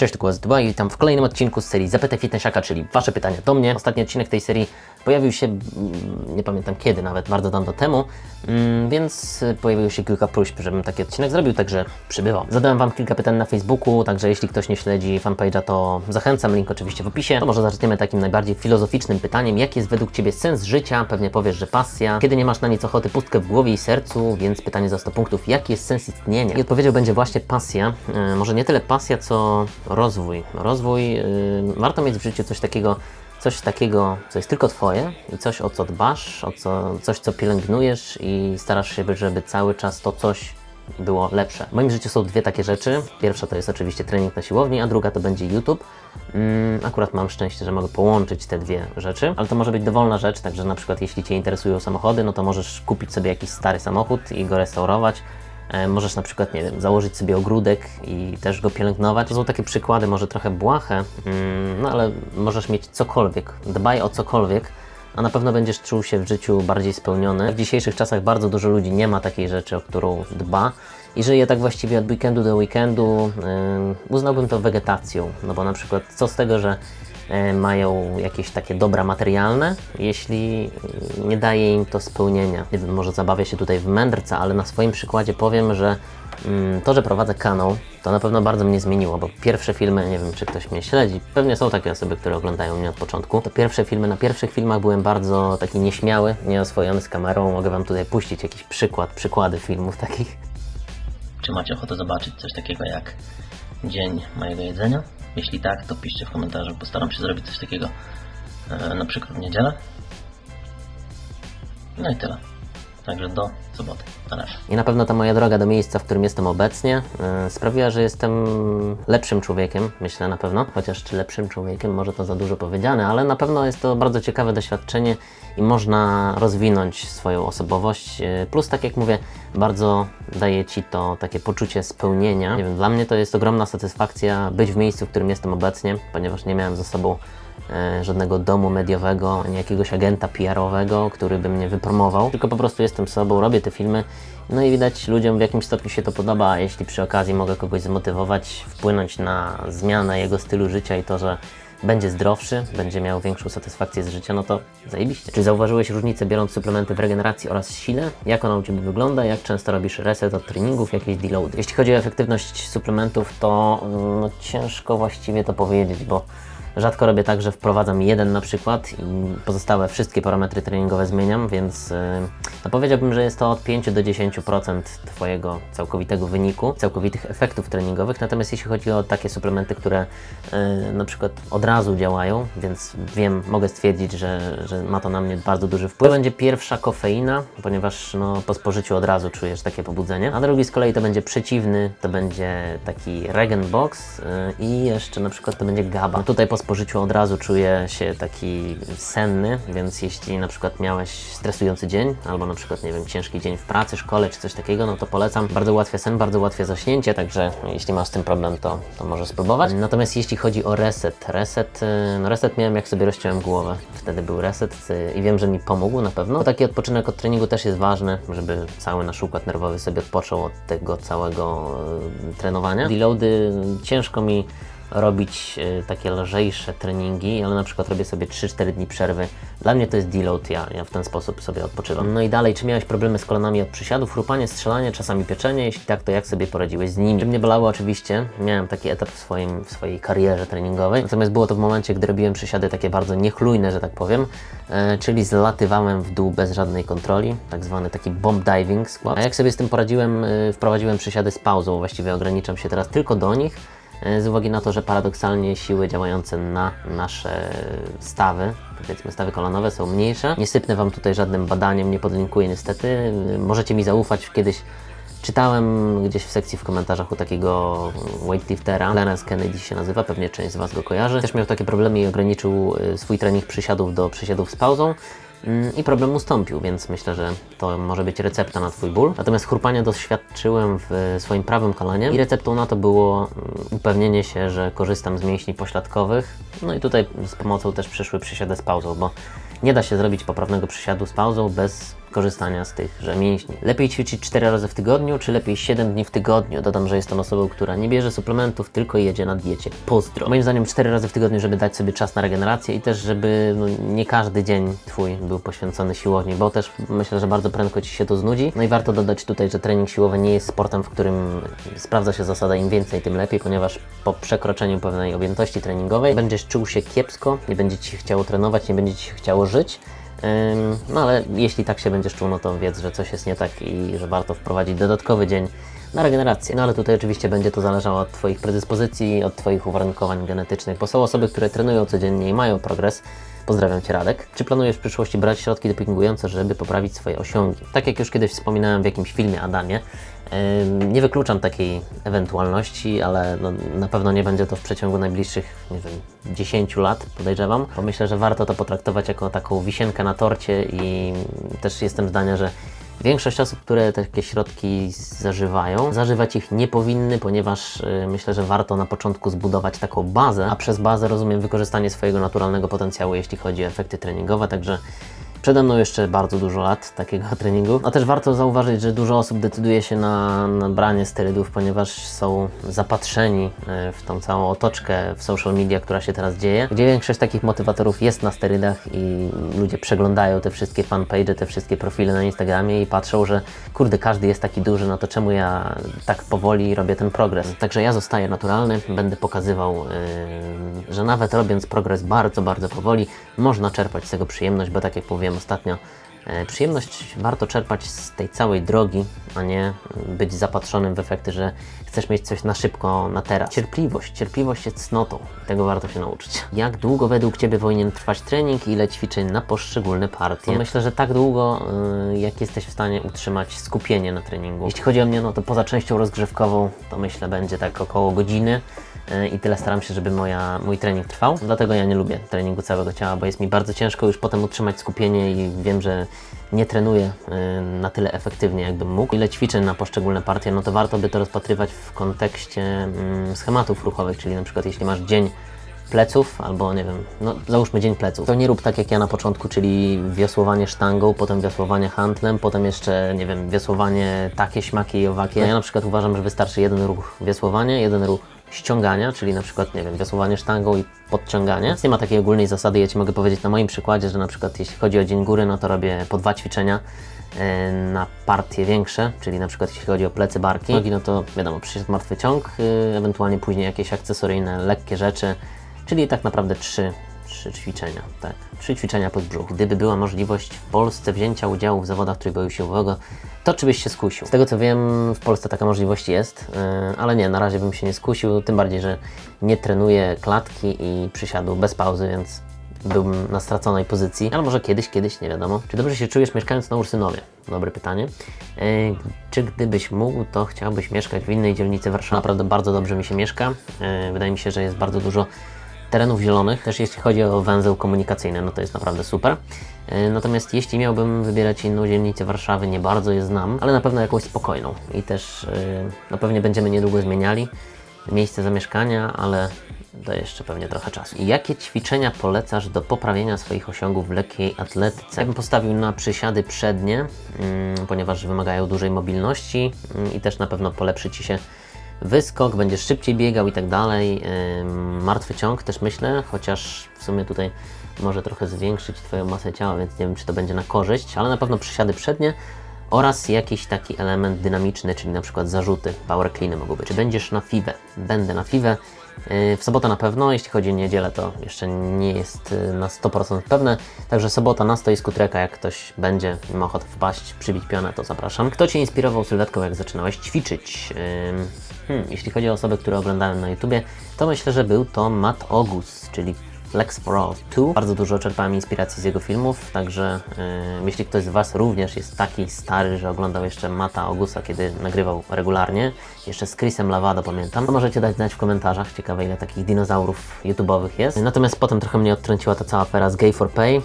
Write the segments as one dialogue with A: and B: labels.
A: Cześć, tu Głos Dba i witam w kolejnym odcinku z serii Zapytaj Fitnessiaka, czyli Wasze pytania do mnie. Ostatni odcinek tej serii pojawił się, mm, nie pamiętam kiedy nawet, bardzo dawno temu, mm, więc pojawiło się kilka próśb, żebym taki odcinek zrobił, także przybywał. Zadałem Wam kilka pytań na Facebooku, także jeśli ktoś nie śledzi fanpage'a, to zachęcam, link oczywiście w opisie. To może zaczniemy takim najbardziej filozoficznym pytaniem. Jaki jest według Ciebie sens życia? Pewnie powiesz, że pasja. Kiedy nie masz na nic ochoty, pustkę w głowie i sercu, więc pytanie za 100 punktów. Jaki jest sens istnienia? I odpowiedzią będzie właśnie pasja. E, może nie tyle pasja, co rozwój. Rozwój, yy, warto mieć w życiu coś takiego, coś takiego, co jest tylko Twoje i coś, o co dbasz, o co, coś, co pielęgnujesz i starasz się, żeby cały czas to coś było lepsze. W moim życiu są dwie takie rzeczy. Pierwsza to jest oczywiście trening na siłowni, a druga to będzie YouTube. Mm, akurat mam szczęście, że mogę połączyć te dwie rzeczy, ale to może być dowolna rzecz, także na przykład jeśli Cię interesują samochody, no to możesz kupić sobie jakiś stary samochód i go restaurować. E, Możesz na przykład, nie wiem, założyć sobie ogródek i też go pielęgnować. To są takie przykłady, może trochę błahe, mm, no ale możesz mieć cokolwiek. Dbaj o cokolwiek, a na pewno będziesz czuł się w życiu bardziej spełniony. W dzisiejszych czasach bardzo dużo ludzi nie ma takiej rzeczy, o którą dba. I żyje tak właściwie od weekendu do weekendu. Ym, uznałbym to wegetacją, no bo na przykład co z tego, że e, mają jakieś takie dobra materialne, jeśli nie daje im to spełnienia. Nie wiem, może zabawię się tutaj w mędrca, ale na swoim przykładzie powiem, że mm, to, że prowadzę kanał, to na pewno bardzo mnie zmieniło, bo pierwsze filmy, nie wiem czy ktoś mnie śledzi, pewnie są takie osoby, które oglądają mnie od początku, to pierwsze filmy, na pierwszych filmach byłem bardzo taki nieśmiały, nieoswojony z kamerą, mogę Wam tutaj puścić jakiś przykład, przykłady filmów takich.
B: Czy macie ochotę zobaczyć coś takiego jak dzień mojego jedzenia? Jeśli tak, to piszcie w komentarzu. Postaram się zrobić coś takiego e, na przykład w niedzielę. No i tyle. Także do soboty. Na razie.
A: I na pewno ta moja droga do miejsca, w którym jestem obecnie, yy, sprawiła, że jestem lepszym człowiekiem, myślę na pewno. Chociaż czy lepszym człowiekiem, może to za dużo powiedziane, ale na pewno jest to bardzo ciekawe doświadczenie i można rozwinąć swoją osobowość. Yy, Plus, tak jak mówię, bardzo daje ci to takie poczucie spełnienia. Nie wiem, dla mnie to jest ogromna satysfakcja być w miejscu, w którym jestem obecnie, ponieważ nie miałem ze sobą żadnego domu mediowego, ani jakiegoś agenta PR-owego, który by mnie wypromował, tylko po prostu jestem sobą, robię te filmy, no i widać ludziom w jakimś stopniu się to podoba, a jeśli przy okazji mogę kogoś zmotywować, wpłynąć na zmianę jego stylu życia i to, że będzie zdrowszy, będzie miał większą satysfakcję z życia, no to zajebiście. Czy zauważyłeś różnicę biorąc suplementy w regeneracji oraz sile? Jak ona u Ciebie wygląda? Jak często robisz reset od treningów, jakieś deloady? Jeśli chodzi o efektywność suplementów, to mm, no, ciężko właściwie to powiedzieć, bo Rzadko robię tak, że wprowadzam jeden na przykład i pozostałe wszystkie parametry treningowe zmieniam, więc yy, no powiedziałbym, że jest to od 5 do 10% Twojego całkowitego wyniku, całkowitych efektów treningowych. Natomiast jeśli chodzi o takie suplementy, które yy, na przykład od razu działają, więc wiem, mogę stwierdzić, że, że ma to na mnie bardzo duży wpływ. To będzie pierwsza kofeina, ponieważ no, po spożyciu od razu czujesz takie pobudzenie, a drugi z kolei to będzie przeciwny, to będzie taki Regen Box yy, i jeszcze na przykład to będzie GABA. No tutaj po spożyciu od razu czuję się taki senny, więc jeśli na przykład miałeś stresujący dzień, albo na przykład, nie wiem, ciężki dzień w pracy, szkole czy coś takiego, no to polecam. Bardzo łatwy sen, bardzo łatwe zaśnięcie, także jeśli masz z tym problem, to, to możesz spróbować. Natomiast jeśli chodzi o reset, reset, yy, no reset miałem jak sobie rozciąłem głowę. Wtedy był reset yy, i wiem, że mi pomógł na pewno. Taki odpoczynek od treningu też jest ważny, żeby cały nasz układ nerwowy sobie odpoczął od tego całego yy, trenowania. Deloady ciężko mi robić e, takie lżejsze treningi, ale na przykład robię sobie 3-4 dni przerwy. Dla mnie to jest deload, ja, ja w ten sposób sobie odpoczywam. No i dalej, czy miałeś problemy z kolanami od przysiadów, chrupanie, strzelanie, czasami pieczenie? Jeśli tak, to jak sobie poradziłeś z nimi? Czy mnie bolało oczywiście, miałem taki etap w, swoim, w swojej karierze treningowej, natomiast było to w momencie, gdy robiłem przysiady takie bardzo niechlujne, że tak powiem, e, czyli zlatywałem w dół bez żadnej kontroli, tak zwany taki bomb diving skład. A jak sobie z tym poradziłem, e, wprowadziłem przysiady z pauzą, właściwie ograniczam się teraz tylko do nich, z uwagi na to, że paradoksalnie siły działające na nasze stawy, powiedzmy stawy kolanowe są mniejsze. Nie sypnę Wam tutaj żadnym badaniem, nie podlinkuję niestety. E, Możecie mi zaufać, kiedyś czytałem gdzieś w sekcji w komentarzach u takiego weightliftera, Clarence Kennedy się nazywa, pewnie część z Was go kojarzy. Też miał takie problemy i ograniczył e, swój trening przysiadów do przysiadów z pauzą. Mm, i problem ustąpił, więc myślę, że to może być recepta na Twój ból. Natomiast chrupania doświadczyłem w swoim prawym kolanie i receptą na to było mm, upewnienie się, że korzystam z mięśni pośladkowych. No i tutaj z pomocą też przyszły przysiady z pauzą, bo nie da się zrobić poprawnego przysiadu z pauzą bez korzystania z tychże mięśni. Lepiej ćwiczyć 4 razy w tygodniu, czy lepiej 7 dni w tygodniu? Dodam, że jestem osobą, która nie bierze suplementów, tylko jedzie na diecie. Pozdro. Moim zdaniem 4 razy w tygodniu, żeby dać sobie czas na regenerację i też, żeby no, nie każdy dzień Twój był poświęcony siłowni, bo też myślę, że bardzo prędko Ci się to znudzi. No i warto dodać tutaj, że trening siłowy nie jest sportem, w którym sprawdza się zasada im więcej, tym lepiej, ponieważ po przekroczeniu pewnej objętości treningowej będziesz czuł się kiepsko, nie będzie Ci się chciało trenować, nie będzie Ci się chciało żyć. No ale jeśli tak się będziesz czuł, no to wiedz, że coś jest nie tak i że warto wprowadzić dodatkowy dzień na regenerację. No ale tutaj oczywiście będzie to zależało od Twoich predyspozycji, od Twoich uwarunkowań genetycznych, bo są osoby, które trenują codziennie i mają progres. Pozdrawiam Cię Radek. Czy planujesz w przyszłości brać środki dopingujące, żeby poprawić swoje osiągi? Tak jak już kiedyś wspominałem w jakimś filmie Adamie, nie wykluczam takiej ewentualności, ale no, na pewno nie będzie to w przeciągu najbliższych, nie wiem, 10 lat, podejrzewam, bo myślę, że warto to potraktować jako taką wisienkę na torcie i też jestem zdania, że Większość osób, które takie środki zażywają, zażywać ich nie powinny, ponieważ y, myślę, że warto na początku zbudować taką bazę, a przez bazę rozumiem wykorzystanie swojego naturalnego potencjału, jeśli chodzi o efekty treningowe, także Przede mną jeszcze bardzo dużo lat takiego treningu. A też warto zauważyć, że dużo osób decyduje się na, na branie sterydów, ponieważ są zapatrzeni e, w tą całą otoczkę w social media, która się teraz dzieje, gdzie większość takich motywatorów jest na sterydach i ludzie przeglądają te wszystkie fanpage, te wszystkie profile na Instagramie i patrzą, że kurde, każdy jest taki duży, no to czemu ja tak powoli robię ten progres? Także ja zostaję naturalny, będę pokazywał, yy, że nawet robiąc progres bardzo, bardzo powoli, można czerpać z tego przyjemność, bo tak jak ostatnio, e, przyjemność warto czerpać z tej całej drogi, a nie być zapatrzonym w efekty, że chcesz mieć coś na szybko, na teraz. Cierpliwość. Cierpliwość jest cnotą. Tego warto się nauczyć. Jak długo według Ciebie powinien trwać trening ile ćwiczeń na poszczególne partie? Myślę, że tak długo, y, jak jesteś w stanie utrzymać skupienie na treningu. Jeśli chodzi o mnie, no to poza częścią rozgrzewkową, to myślę będzie tak około godziny i tyle staram się, żeby moja, mój trening trwał. Dlatego ja nie lubię treningu całego ciała, bo jest mi bardzo ciężko już potem utrzymać skupienie i wiem, że nie trenuję y, na tyle efektywnie, jakbym mógł. Ile ćwiczeń na poszczególne partie, no to warto by to rozpatrywać w kontekście mm, schematów ruchowych, czyli na przykład jeśli masz dzień pleców, albo nie wiem, no załóżmy dzień pleców, to nie rób tak jak ja na początku, czyli wiosłowanie sztangą, potem wiosłowanie handlem, potem jeszcze, nie wiem, wiosłowanie takie, śmakie i owakie. Ja na przykład uważam, że wystarczy jeden ruch wiosłowania, jeden ruch ściągania, czyli na przykład, nie wiem, wiosłowanie sztangą i podciąganie. Więc nie ma takiej ogólnej zasady, ja Ci mogę powiedzieć na moim przykładzie, że na przykład jeśli chodzi o dzień góry, no to robię po dwa ćwiczenia e, na partie większe, czyli na przykład jeśli chodzi o plecy, barki, nogi, no to wiadomo, przyszedł martwy ciąg, y, ewentualnie później jakieś akcesoryjne, lekkie rzeczy, czyli tak naprawdę trzy, trzy ćwiczenia, tak, trzy ćwiczenia pod brzuch. Gdyby była możliwość w Polsce wzięcia udziału w zawodach trójboju siłowego, to czy byś się skusił? Z tego co wiem, w Polsce taka możliwość jest, yy, ale nie, na razie bym się nie skusił, tym bardziej, że nie trenuję klatki i przysiadu bez pauzy, więc byłbym na straconej pozycji, ale może kiedyś, kiedyś, nie wiadomo. Czy dobrze się czujesz mieszkając na Ursynowie? Dobre pytanie. E, czy gdybyś mógł, to chciałbyś mieszkać w innej dzielnicy Warszawy? Naprawdę bardzo dobrze mi się mieszka. E, wydaje mi się, że jest bardzo dużo terenów zielonych, też jeśli chodzi o węzeł komunikacyjny, no to jest naprawdę super. E, Natomiast jeśli miałbym wybierać inną dzielnicę Warszawy, nie bardzo je znam, ale na pewno jakąś spokojną. I też e, no pewnie będziemy niedługo zmieniali miejsce zamieszkania, ale to jeszcze pewnie trochę czasu. Jakie ćwiczenia polecasz do poprawienia swoich osiągów w lekkiej atletyce? Ja bym postawił na przysiady przednie, mm, ponieważ wymagają dużej mobilności mm, i też na pewno polepszy Ci się wyskok, będziesz szybciej biegał i tak dalej. Martwy ciąg też myślę, chociaż w sumie tutaj może trochę zwiększyć Twoją masę ciała, więc nie wiem, czy to będzie na korzyść, ale na pewno przysiady przednie oraz jakiś taki element dynamiczny, czyli na przykład zarzuty, power cleany mogą być. Czy będziesz na FIWE? Będę na FIWE. Yy, W sobotę na pewno, jeśli chodzi o niedzielę, to jeszcze nie jest yy, na 100% pewne. Także sobota na stoisku treka, jak ktoś będzie ma ochotę wpaść, przybić pionę, to zapraszam. Kto Cię inspirował sylwetką, jak zaczynałeś ćwiczyć? Yy, Hmm, jeśli chodzi o osoby, które oglądałem na YouTubie, to myślę, że był to Matt Ogus, czyli Flex for All 2. Bardzo dużo czerpałem inspiracji z jego filmów, także yy, jeśli ktoś z Was również jest taki stary, że oglądał jeszcze Mata Augusta, kiedy nagrywał regularnie, jeszcze z Chrisem Lavado pamiętam, to możecie dać znać w komentarzach. Ciekawe ile takich dinozaurów YouTube'owych jest. Natomiast potem trochę mnie odtrąciła ta cała afera z Gay for Pay, yy,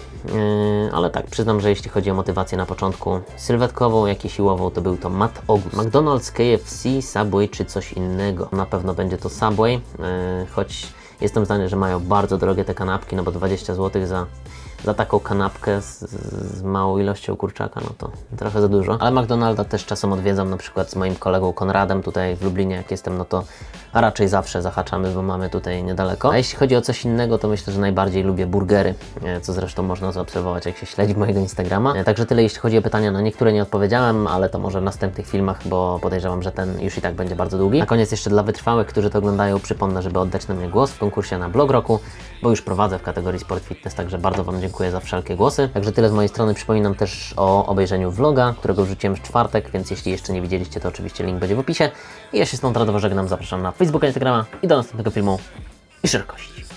A: ale tak, przyznam, że jeśli chodzi o motywację na początku sylwetkową, jak i siłową, to był to Matt August. McDonald's, KFC, Subway czy coś innego. Na pewno będzie to Subway, yy, choć Jestem zdania, że mają bardzo drogie te kanapki, no bo 20 zł za za taką kanapkę z, z małą ilością kurczaka, no to trochę za dużo. Ale McDonalda też czasem odwiedzam, na przykład z moim kolegą Konradem tutaj w Lublinie, jak jestem, no to raczej zawsze zahaczamy, bo mamy tutaj niedaleko. A jeśli chodzi o coś innego, to myślę, że najbardziej lubię burgery, e, co zresztą można zaobserwować, jak się śledzi mojego Instagrama. E, Także tyle, jeśli chodzi o pytania. Na niektóre nie odpowiedziałem, ale to może w następnych filmach, bo podejrzewam, że ten już i tak będzie bardzo długi. Na koniec jeszcze dla wytrwałych, którzy to oglądają, przypomnę, żeby oddać na mnie głos w konkursie na blog roku, bo już prowadzę w kategorii Sport Fitness, także bardzo Wam dziękuję za wszelkie głosy. Także tyle z mojej strony. Przypominam też o obejrzeniu vloga, którego wrzuciłem w czwartek, więc jeśli jeszcze nie widzieliście, to oczywiście link będzie w opisie. I ja się stąd radowo żegnam, zapraszam na Facebooka, Instagrama i do następnego filmu i szerokości.